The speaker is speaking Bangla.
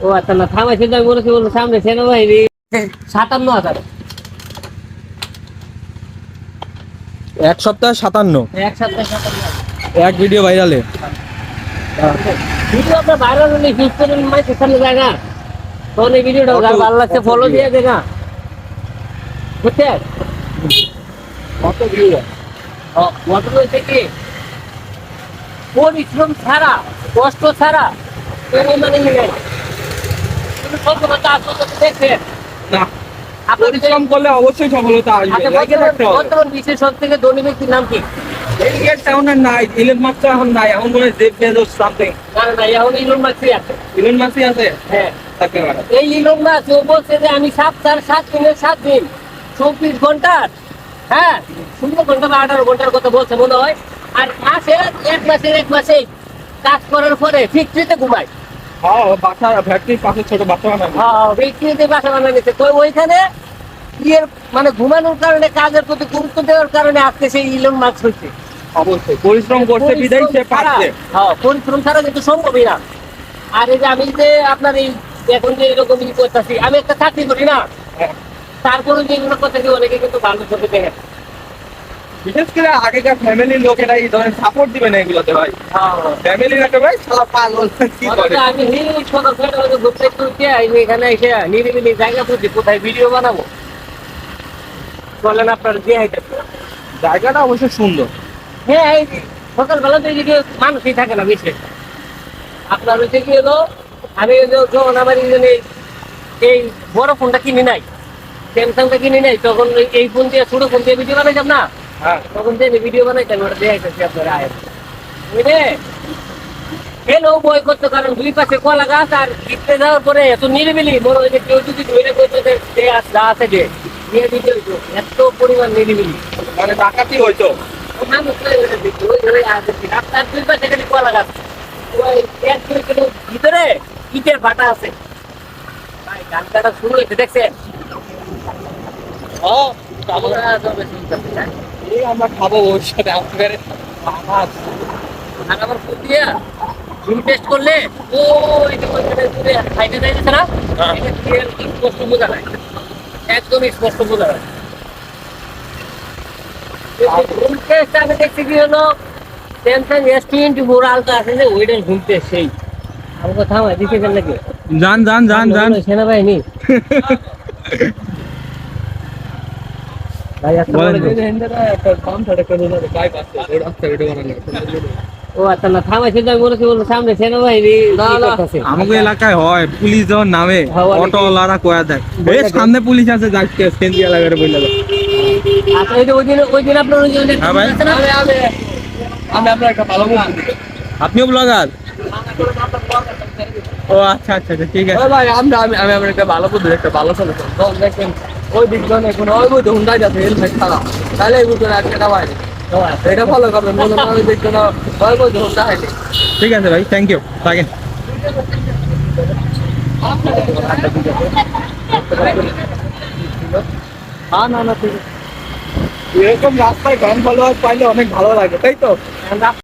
ও আচ্ছা না থামাইছে আমি বলেছি বলব সামনে সেনাবাহিনী সাতান্ন হাজার এক সপ্তাহ সাতান্ন এক ভিডিও ভাইরালে ভিডিও ভাইরাল হলে ফলো। দিয়ে দেখা বুঝছেন কত ভিউ ঘটনা হয়েছে কি পরিশ্রম ছাড়া কষ্ট ছাড়া কোনো মানে নেই। তুমি সফলতা আসলে দেখছেন না। পরিশ্রম করলে অবশ্যই সফলতা আসবে আচ্ছা বর্তমান থাকতে হবে। বর্তমান বিশ্বের সব থেকে ধনী ব্যক্তির নাম কি? এই গেটটা এখন আর নাই ইলন মাস্ক এখন নাই এখন মনে হয় জেফ বেজোস সামথিং না না এখন ইলন মাস্কই আছে। ইলন মাস্কই আছে? হ্যাঁ। এই ইলন মাস্ক ও বলছে যে আমি সাত চার সাত দিনের সাত দিন চব্বিশ ঘণ্টার হ্যাঁ ষোলো ঘণ্টা বা আঠারো ঘণ্টার কথা বলছে মনে হয়। আর মাসের এক মাসের এক মাসে কাজ করার পরে ফিক্সিতে ঘুমায়। হ্যাঁ বাসা ফ্যাক্টরির পাশে ছোট বাচ্চা বানাবে হ্যাঁ ফিক্সিতে বাসা বানিয়ে নিচ্ছে তো ওইখানে ইয়ের মানে ঘুমানোর কারণে কাজের প্রতি গুরুত্ব দেওয়ার কারণে আজকে সেই ইলন মাস্ক হচ্ছে অবশ্যই পরিশ্রম বিদায় সে হ্যাঁ পরিশ্রম ছাড়া কিন্তু সম্ভবই না। আর এই যে আমি যে আপনার এই এখন যে এরকম ই করতেছি আমি একটা চাকরি করি না। তারপরে যে এগুলো কথা কি অনেকে কিন্তু ভালো চোখে দেখে বিশেষ করে আগেকার ফ্যামিলির লোকেরা এই ধরনের সাপোর্ট দিবে না এগুলোতে ভাই। ফ্যামিলির একটা ভাই পাগল কি করে? আমি ঘুরতে ঘুরতে আমি এখানে এসে নিরিবিলি জায়গা খুঁজি কোথায় ভিডিও বানাবো? বলেন আপনার দিয়ে হাইতে জায়গাটা অবশ্যই সুন্দর। হ্যাঁ এই সকালবেলা তো এদিকে মানুষই থাকে না বেশি আপনার হচ্ছে কি হলো আমি যখন আমার এই বড় ফোনটা কিনি নাই স্যামসাংটা কিনি নাই তখন এই ফোন দিয়ে ছোট ফোন দিয়ে ভিডিও বানাইতাম না? তখন যে ভিডিও বানাইতাম ওটা দেখাইতেছি আপনার আয় বুঝলে? বই করতে কারণ দুই পাশে কলা গাছ আর যাওয়ার পরে এত নিরিবিলি যে কেউ যদি ধরে করতে যে যা আছে যে দিয়ে দিতে হইতো। এত পরিমাণ নিরিবিলি। মানে ডাকাতি হইতো। মানুষ ওই ওই দেখি, ওই ওই আছে কি, রাস্তার দুই পাশে খালি কলা গাছ। এক দুই কিলো ভিতরে ইটের ভাটা আছে। ভাই গান কাটা শুরু হয়েছে দেখছেন? হ্যাঁ আমরা শুনতে চাই। এই আমরা খাব ওর সাথে আপনাদের মাছ আর আমার ফোন দিয়ে জুম টেস্ট করলে ওই যে ওইখানে দূরে সাইডে যাইতেছে না? হ্যাঁ। এটা clear স্পষ্ট বোঝা যায়? একদম স্পষ্ট বোঝা যায়। জুম টেস্ট আমি দেখছি কি হলো? Samsung S twenty four ultra আছে যে ওইটার জুম টেস্ট সেই। আমার কথা আমার দিকে গেল নাকি যান যান যান যান। সেনাবাহিনী। ও আচ্ছা না থামাইছে আমি বলেছি বলব সামনে সেনাবাহিনী না, কি না। করতাছে? আমাকে এলাকায় হয় পুলিশ যখন নামে অটোওয়ালারা কয়া দেয়। বলে সামনে পুলিশ আছে যাচ্ছে সেন্দি এলাকার বলে আচ্ছা ওই দিন ওই দিন আপনার ওই যে হ্যাঁ ভাই। আমি আপনার একটা ভালো আপনিও ব্লগার? ও আচ্ছা আচ্ছা আচ্ছা, ঠিক আছে। ভাই আমরা আমি আমি আমার একটা ভালো বুদ্ধি একটা ভালো তখন দেখেন। ওই জনে কোনো ওই বুদ্ধি হুন্ডাই যাচ্ছে হেলমেট ছাড়া তাহলে এই বুদ্ধি আর আচ্ছা। এটা ফলো করবেন মনে হয় ওই জন্য ওই বুদ্ধি হুন্ডা হয়নি ঠিক আছে ভাই থ্যাংক ইউ থাকেন। হ্যাঁ না না ঠিক আছে। এরকম রাস্তায় গান ফলোয়ার পাইলে অনেক ভালো লাগে তাই তো?